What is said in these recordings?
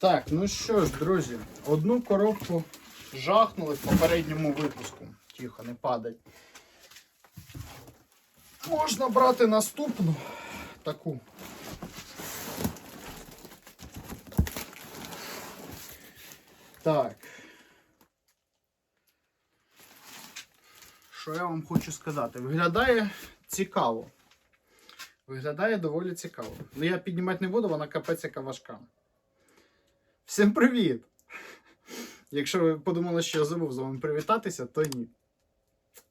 Так, ну що ж, друзі, одну коробку жахнули в попередньому випуску. Тихо, не падай. Можна брати наступну таку. Так. Що я вам хочу сказати? Виглядає цікаво. Виглядає доволі цікаво. Ну я піднімати не буду, вона капець яка важка. Всім привіт! Якщо ви подумали, що я забув з вами привітатися, то ні.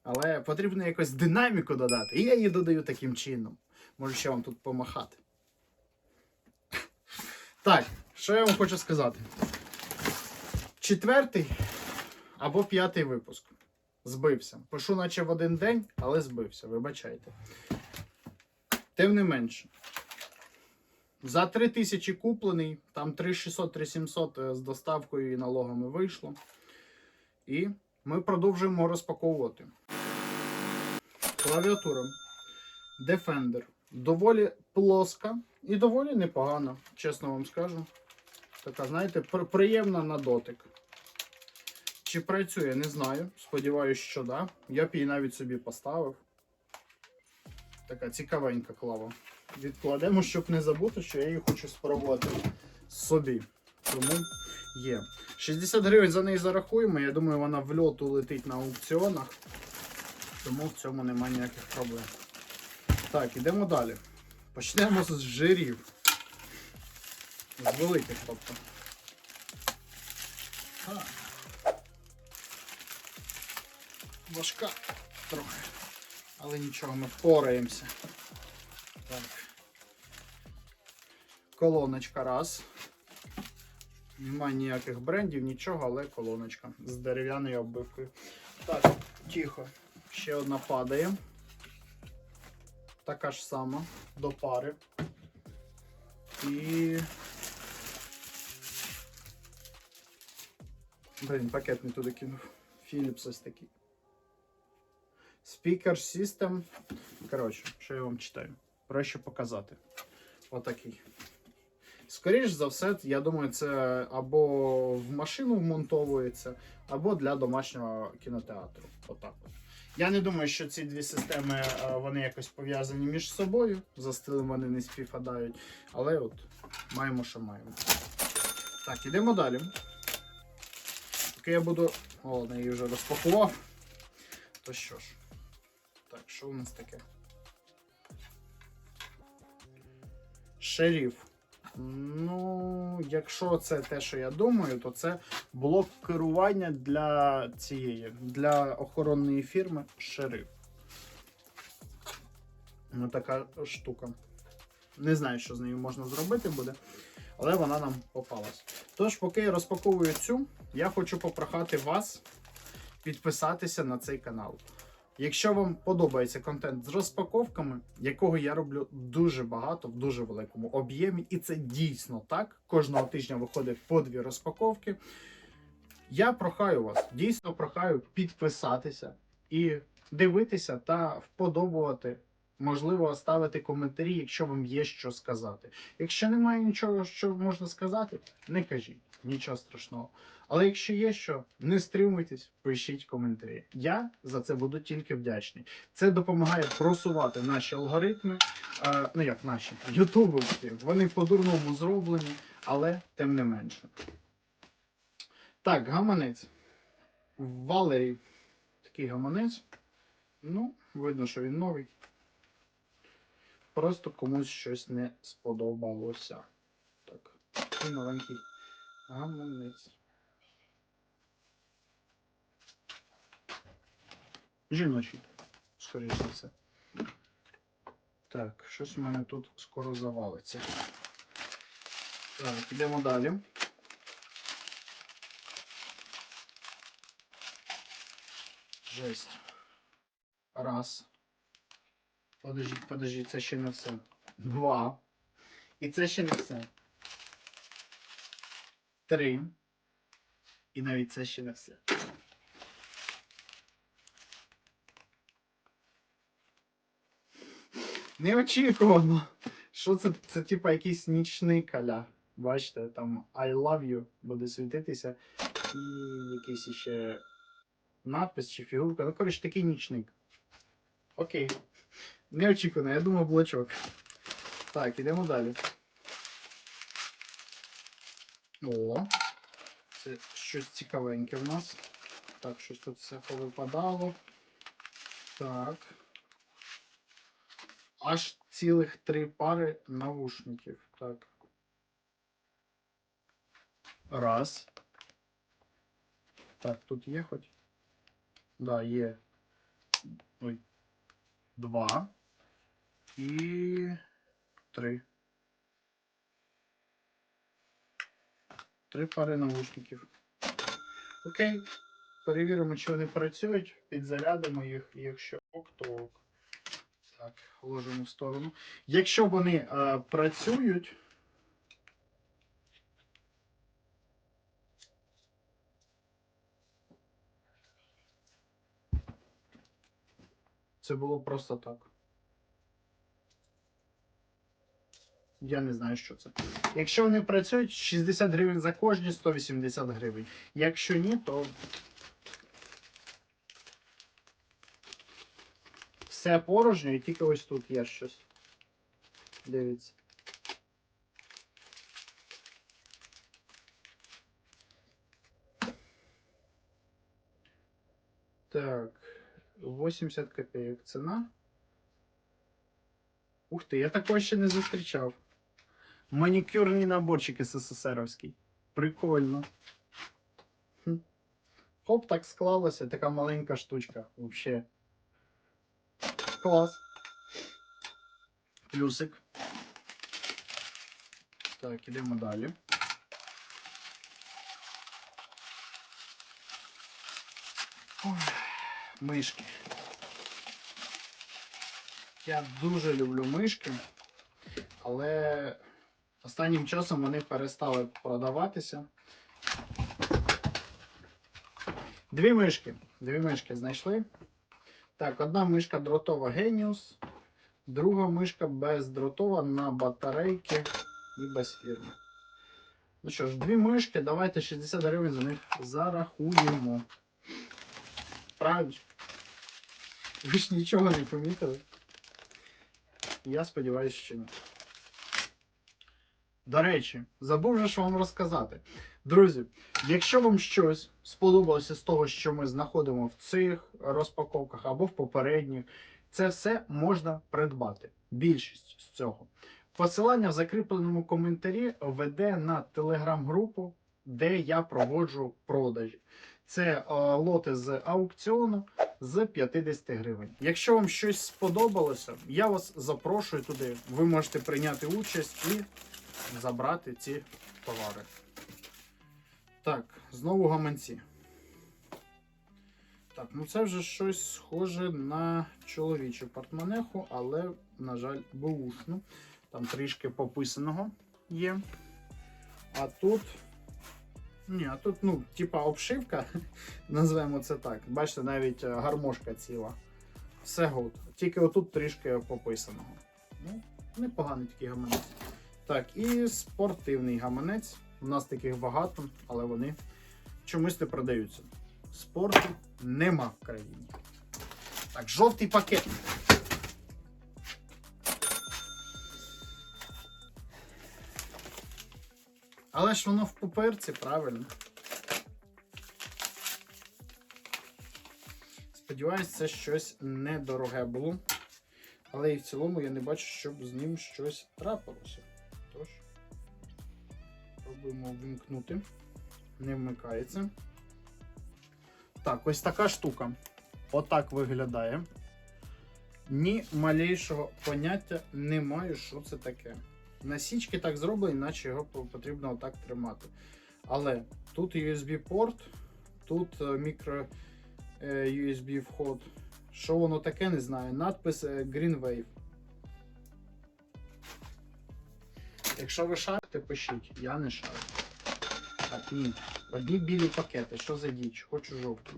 Але потрібно якось динаміку додати. І я її додаю таким чином. Можу ще вам тут помахати. Так, що я вам хочу сказати? Четвертий або п'ятий випуск. Збився. Пишу, наче в один день, але збився, вибачайте. Тим не менше. За 3 тисячі куплений, там 3600-3700 з доставкою і налогами вийшло. І ми продовжуємо розпаковувати. Клавіатура. Defender. Доволі плоска і доволі непогана, чесно вам скажу. Така, знаєте, приємна на дотик. Чи працює, не знаю. Сподіваюсь, що да. Я б її навіть собі поставив. Така цікавенька клава. Відкладемо, щоб не забути, що я її хочу спробувати собі. Тому є. 60 гривень за неї зарахуємо. Я думаю, вона в льоту летить на аукціонах. Тому в цьому немає ніяких проблем. Так, ідемо далі. Почнемо з жирів. З великих, тобто. Так. Важка трохи. Але нічого, ми впораємося. Так. Колоночка раз. Немає ніяких брендів, нічого, але колоночка з дерев'яною оббивкою. Так, тихо. Ще одна падає. Така ж сама до пари. І. Блін, пакет не туди кинув. Philips ось такий. Speaker System. Коротше, що я вам читаю? Проще показати. Отакий. Скоріше за все, я думаю, це або в машину вмонтовується, або для домашнього кінотеатру. Отак от. Я не думаю, що ці дві системи е, вони якось пов'язані між собою. За стилем вони не співпадають. Але от маємо, що маємо. Так, ідемо далі. Поки я буду. О, я її вже розпакував. То що ж. Так, що у нас таке? Шериф. Ну, якщо це те, що я думаю, то це блок керування для цієї, для охоронної фірми Шериф. Ну, така штука. Не знаю, що з нею можна зробити буде, але вона нам попалась. Тож, поки я розпаковую цю, я хочу попрохати вас підписатися на цей канал. Якщо вам подобається контент з розпаковками, якого я роблю дуже багато в дуже великому об'ємі, і це дійсно так. Кожного тижня виходить по дві розпаковки. Я прохаю вас, дійсно прохаю підписатися і дивитися та вподобувати. Можливо, ставити коментарі, якщо вам є що сказати. Якщо немає нічого, що можна сказати, не кажіть, нічого страшного. Але якщо є що, не стримуйтесь, пишіть коментарі. Я за це буду тільки вдячний. Це допомагає просувати наші алгоритми. Е, ну як наші ютубовські. Вони по-дурному зроблені, але тим не менше. Так, гаманець. Валерій. Такий гаманець. Ну, видно, що він новий. Просто комусь щось не сподобалося. Так, такий маленький гаманець. Жіночий, скоріше за все. Так, щось у мене тут скоро завалиться. Так, йдемо далі. Жесть. Раз. Подождіть, подождіть, це ще не все. Два. І це ще не все. Три. І навіть це ще не все. Неочікувано. Що це? Це типа якийсь нічний каля. Бачите, там I love you буде світитися. І якийсь ще надпис чи фігурка. Ну, коротше, такий нічник. Окей. Неочікувано, я думав блочок. Так, ідемо далі. О, це щось цікавеньке в нас. Так, щось тут все повипадало. Так. Аж цілих три пари навушників. Так. Раз. Так, тут є хоч? Да, є. Ой. Два. І три. Три пари навушників. Окей. Перевіримо, чи вони працюють, підзарядимо їх, якщо ок, то ок. Так, ложимо в сторону. Якщо вони е, працюють. Це було просто так. Я не знаю, що це. Якщо вони працюють, 60 гривень за кожні, 180 гривень. Якщо ні, то все порожньо і тільки ось тут є щось. Дивіться. Так, 80 копійок ціна. Ух ти, я такого ще не зустрічав. Манікюрний наборчик СССРовський. Прикольно. Хоп, так склалося, така маленька штучка. Вообще. Клас. Плюсик. Так, ідемо далі. Ой, мишки. Я дуже люблю мишки, але останнім часом вони перестали продаватися. Дві мишки. Дві мишки знайшли. Так, одна мишка дротова Genius, друга мишка бездротова на батарейки і без фірми. Ну що ж, дві мишки, давайте 60 гривень за них зарахуємо. Правильно? Ви ж нічого не помітили. Я сподіваюся, що ні. До речі, забув же вам розказати. Друзі, якщо вам щось сподобалося з того, що ми знаходимо в цих розпаковках або в попередніх, це все можна придбати. Більшість з цього. Посилання в закріпленому коментарі веде на телеграм-групу, де я проводжу продажі. Це е, лоти з аукціону з 50 гривень. Якщо вам щось сподобалося, я вас запрошую туди. Ви можете прийняти участь і забрати ці товари. Так, знову гаманці. Так, ну це вже щось схоже на чоловічу портмонеху, але, на жаль, бушну. Там трішки пописаного є. А тут. Ні, а тут, ну, типа обшивка, назвемо це так. Бачите, навіть е, гармошка ціла. Все гуд. Тільки отут трішки пописаного. Ну, непоганий такий гаманець. Так, і спортивний гаманець. У нас таких багато, але вони чомусь не продаються. Спорту нема в країні. Так, жовтий пакет. Але ж воно в паперці, правильно. Сподіваюсь, це щось недороге було. Але і в цілому я не бачу, щоб з ним щось трапилося. Тож, пробуємо вимкнути. Не вмикається. Так, ось така штука. Отак виглядає. Ні малейшого поняття не маю, що це таке. Насічки так зроблені, наче його потрібно отак тримати. Але тут USB-порт, тут е, мікро е, USB вход. Що воно таке, не знаю. Надпис е, Green Wave. Якщо ви шарите, пишете, пишіть. Я не шарю. Так, ні. Одні білі пакети. Що за діч? Хочу жовтий.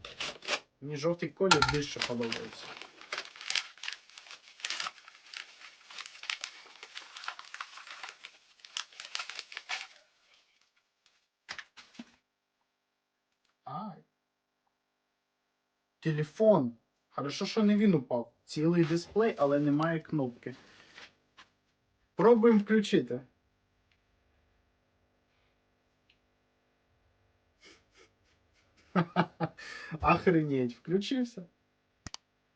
Мені жовтий колір більше подобається. Телефон. Хорошо, що не він упав. Цілий дисплей, але немає кнопки. Пробуємо включити. Охренеть, включився.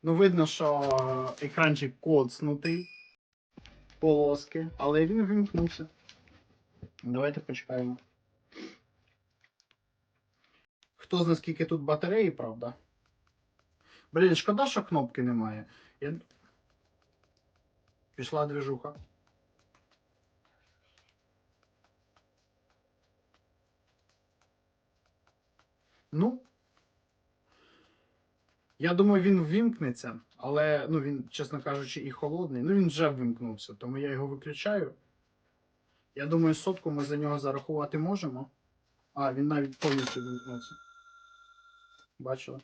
Ну, видно, що екранчик коцнутий. Полоски, але він вимкнувся. Давайте почекаємо. Хто знає, скільки тут батареї, правда? Блін, шкода, що кнопки немає. Я... Пішла движуха. Ну. Я думаю, він ввімкнеться, але ну, він, чесно кажучи, і холодний. Ну він вже вимкнувся, тому я його виключаю. Я думаю, сотку ми за нього зарахувати можемо. А, він навіть повністю вимкнувся. Бачили?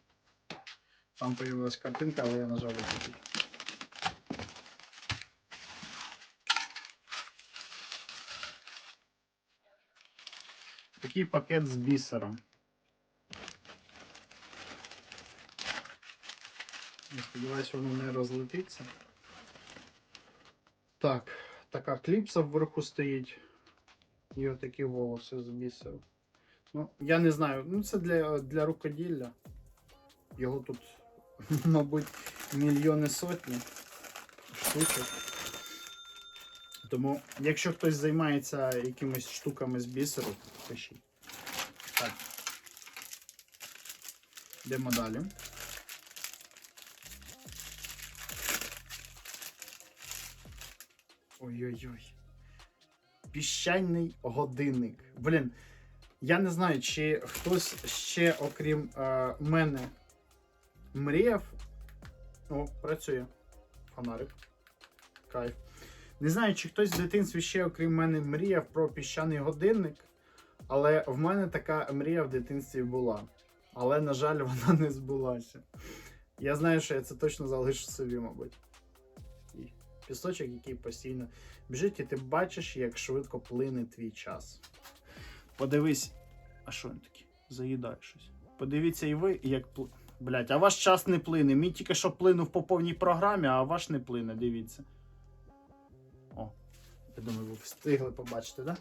Там появилась картинка, але я нажав виключити. Такий пакет з бісером. Я сподіваюся, воно не розлетиться. Так, така кліпса вверху стоїть. І отакі волоси з бісеру. Ну, я не знаю, ну це для, для рукоділля. Його тут, мабуть, мільйони сотні штучок. Тому, якщо хтось займається якимись штуками з бісеру, пишіть. Так. Йдемо далі. Ой-ой-ой. Піщаний годинник. Блін, я не знаю, чи хтось ще, окрім е, мене, мріяв. О, працює. Фонарик. Кайф. Не знаю, чи хтось в дитинстві ще, окрім мене, мріяв про піщаний годинник. Але в мене така мрія в дитинстві була. Але, на жаль, вона не збулася. Я знаю, що я це точно залишу собі, мабуть. Пісочок, який постійно біжить, і ти бачиш, як швидко плине твій час. Подивись. А що він такий? Заїдає щось. Подивіться і ви, як пл... Блять, а ваш час не плине. Мій тільки що плинув по повній програмі, а ваш не плине, дивіться. О, я думаю, ви встигли побачити, да?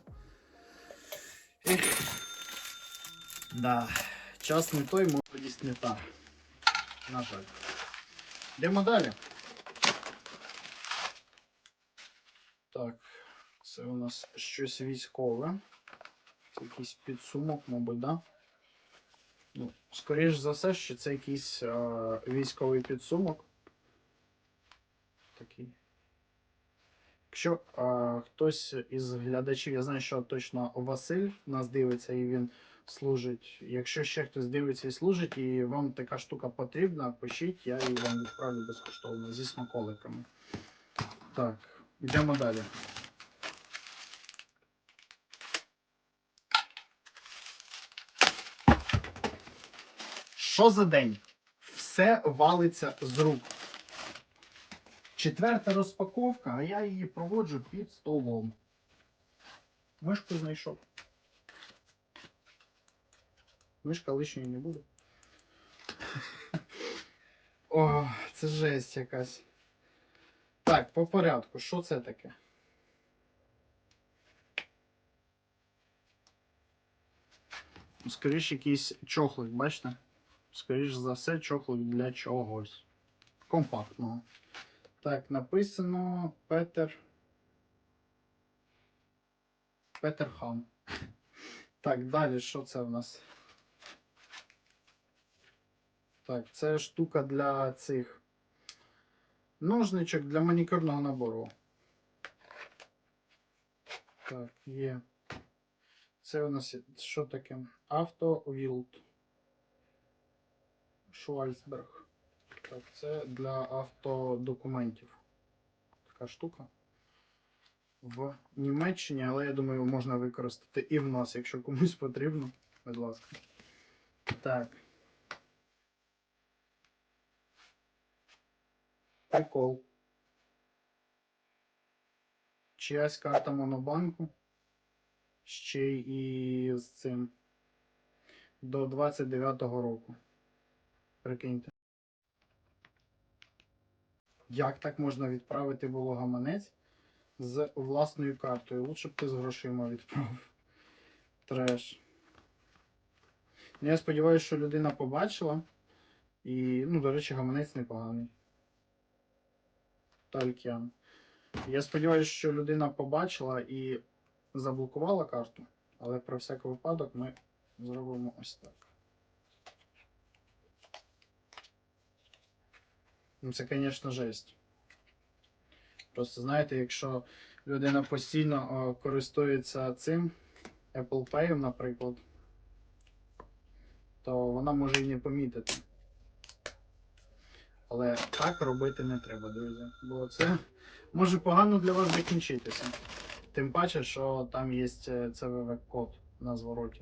Ех. Да. Час не той, молодість не та. На жаль. Йдемо далі. Так, це у нас щось військове. Це якийсь підсумок, мабуть, да? Ну, скоріш за все, що це якийсь е, військовий підсумок. Такий. Якщо е, хтось із глядачів, я знаю, що точно Василь нас дивиться і він служить. Якщо ще хтось дивиться і служить, і вам така штука потрібна, пишіть, я її вам відправлю безкоштовно зі смаколиками. Так, йдемо далі. Що за день? Все валиться з рук. Четверта розпаковка, а я її проводжу під столом. Мишку знайшов. Мишка лишньої не буде. О, це жесть якась. Так, по порядку, що це таке? Скоріше якийсь чохлик, бачите? Скоріше за все, чохлик для чогось. Компактного. Так, написано Петер. Петер Хам. Так, далі що це в нас? Так, це штука для цих ножничок для манікюрного набору. Так, є. Це у нас що таке? Автовілд. Швальцберг. Так, це для автодокументів. Така штука. В Німеччині, але я думаю, можна використати і в нас, якщо комусь потрібно. Будь ласка. Так. Прикол. Чиясь карта монобанку. Ще і з цим. до 29-го року. Прикиньте. Як так можна відправити було гаманець з власною картою? Лучше б ти з грошима відправив. Треш. Ну, Я сподіваюся, що людина побачила. І, ну, до речі, гаманець непоганий. Талькян. Я сподіваюся, що людина побачила і заблокувала карту, але про всяк випадок ми зробимо ось так. Ну, це, звісно, жесть. Просто знаєте, якщо людина постійно о, користується цим Apple Pay, наприклад, то вона може і не помітити. Але так робити не треба, друзі. Бо це може погано для вас закінчитися. Тим паче, що там є CVV-код на звороті.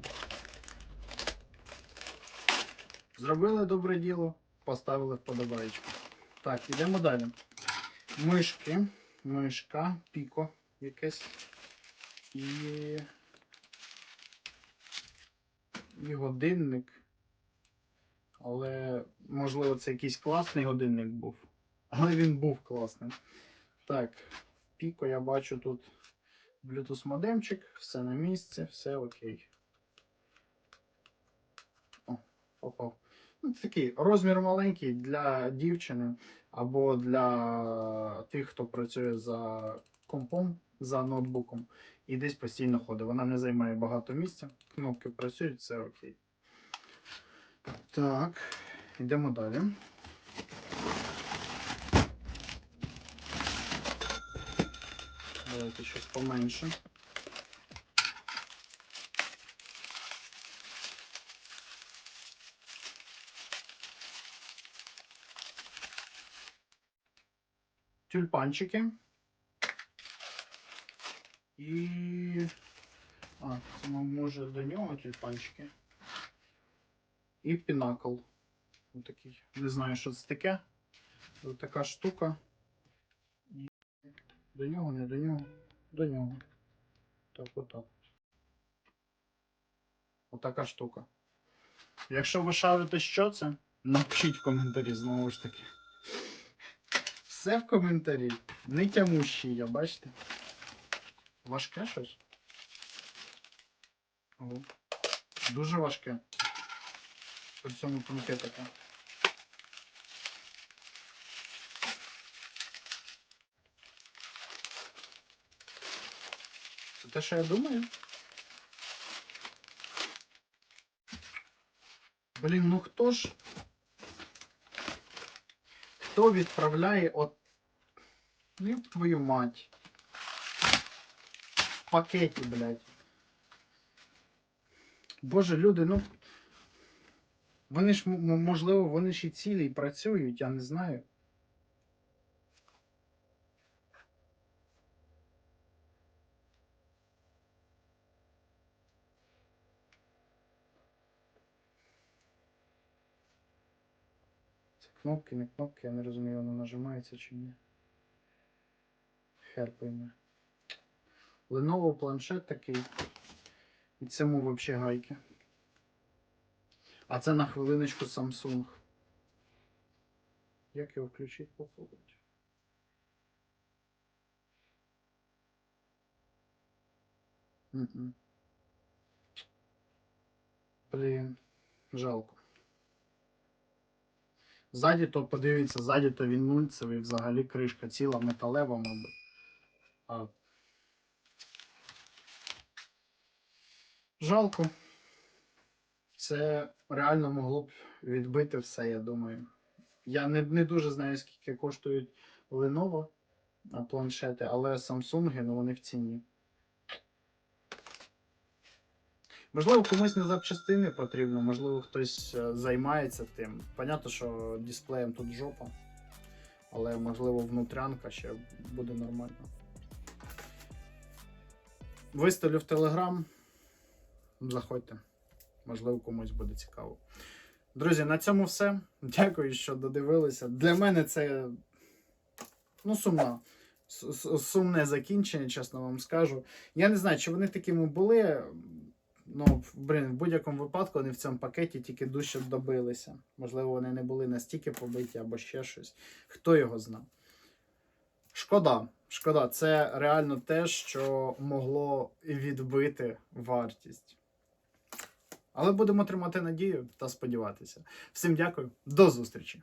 Зробили добре діло, поставили вподобаєчку. Так, йдемо далі. Мишки, мишка, піко якесь. І. І годинник. Але, можливо, це якийсь класний годинник був. Але він був класним. Так, піко я бачу тут Bluetooth модемчик, все на місці, все окей. О, попав. Ну, такий розмір маленький для дівчини або для тих, хто працює за компом, за ноутбуком і десь постійно ходить. Вона не займає багато місця, кнопки працюють, все окей. Так, йдемо далі. Давайте щось поменше. Тюльпанчики. І. А, це може до нього тюльпанчики. І пінакл. Ось такий. Не знаю, що це таке. Ось така штука. До нього, не до нього, до нього. Так, отак. Отака штука. Якщо ви шарите, що це, напишіть в коментарі знову ж таки. Все в коментарі. Не тямущий я, бачите? Важке щось? О, дуже важке. По цьому пакетику. Це те, що я думаю? Блін, ну хто ж? Хто відправляє от. Ну, ёб твою мать. В пакеті, блядь. Боже, люди, ну. Вони ж, можливо, вони ж і цілі і працюють, я не знаю. Це кнопки, не кнопки, я не розумію, воно нажимається чи ні. Хер пойме. Lenovo планшет такий. І цьому взагалі гайки. А це на хвилиночку Samsung. Як його включити попробувати? Мгм. Блін, жалко. Ззаді то подивіться, ззаді то він нульцевий, взагалі кришка ціла металева, мабуть. А... Жалко. Це реально могло б відбити все, я думаю. Я не, не дуже знаю, скільки коштують Lenovo планшети, але Samsung, ну вони в ціні. Можливо, комусь на запчастини потрібно, можливо, хтось е, займається тим. Понятно, що дисплеєм тут жопа, але можливо внутрянка ще буде нормально. Виставлю в Telegram. Заходьте. Можливо, комусь буде цікаво. Друзі, на цьому все. Дякую, що додивилися. Для мене це ну, сумна. С- с- Сумне закінчення, чесно вам скажу. Я не знаю, чи вони такими були. Ну, блін, в будь-якому випадку вони в цьому пакеті тільки дужче добилися. Можливо, вони не були настільки побиті або ще щось. Хто його знав? Шкода. Шкода, це реально те, що могло відбити вартість. Але будемо тримати надію та сподіватися. Всім дякую, до зустрічі!